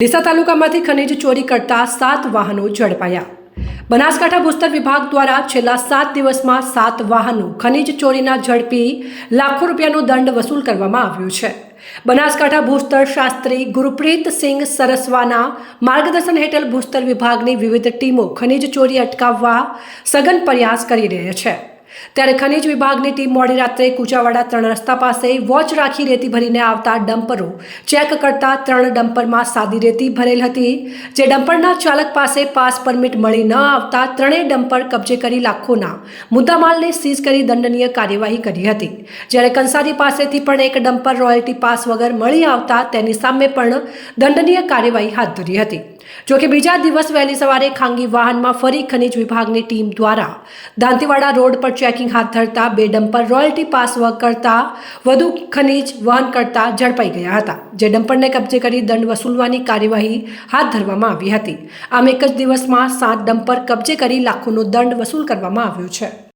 ડીસા તાલુકામાંથી ખનીજ ચોરી કરતા સાત વાહનો ઝડપાયા. બનાસકાંઠા ભૂસ્તર વિભાગ દ્વારા છેલ્લા સાત દિવસમાં સાત વાહનો ખનીજ ચોરીના ઝડપી લાખો રૂપિયાનો દંડ વસૂલ કરવામાં આવ્યો છે. બનાસકાંઠા ભૂસ્તર શાસ્ત્રી ગુરપ્રીત સિંહ સરસવાના માર્ગદર્શન હેઠળ ભૂસ્તર વિભાગની વિવિધ ટીમો ખનીજ ચોરી અટકાવવા સઘન પ્રયાસ કરી રહી છે. ત્યારે ખનીજ વિભાગની ટીમ મોડી રાત્રે કુચાવાડા ત્રણ રસ્તા પાસે વોચ રાખી રેતી ભરીને આવતા ડમ્પરો ચેક કરતા ત્રણ ડમ્પરમાં સાદી રેતી ભરેલ હતી. જે ડમ્પરના ચાલક પાસે પાસ પરમિટ મળી ન આવતા ત્રણેય ડમ્પર કબજે કરી લાખોના મુદ્દામાલને સીઝ કરી દંડનીય કાર્યવાહી કરી હતી. જ્યારે કંસારી પાસેથી પણ એક ડમ્પર રોયલ્ટી પાસ વગર મળી આવતા તેની સામે પણ દંડનીય કાર્યવાહી હાથ ધરી હતી. જોકે બીજા દિવસ વહેલી સવારે ખાનગી વાહનમાં ફરી ખનીજ વિભાગની ટીમ દ્વારા દાંતીવાડા રોડ પર ચેકિંગ હાથ ધરતા, બે ડમ્પર રોયલ્ટી પાસ વર્ક કરતા, વધુ ખનીજ વહન કરતા ઝડપાઈ ગયા હતા, જે ડમ્પરને કબજે કરી દંડ વસૂલવાની કાર્યવાહી હાથ ધરવામાં આવી હતી. આમ એક જ દિવસમાં સાત ડમ્પર કબજે કરી લાખોનો દંડ વસૂલ કરવામાં આવ્યો છે.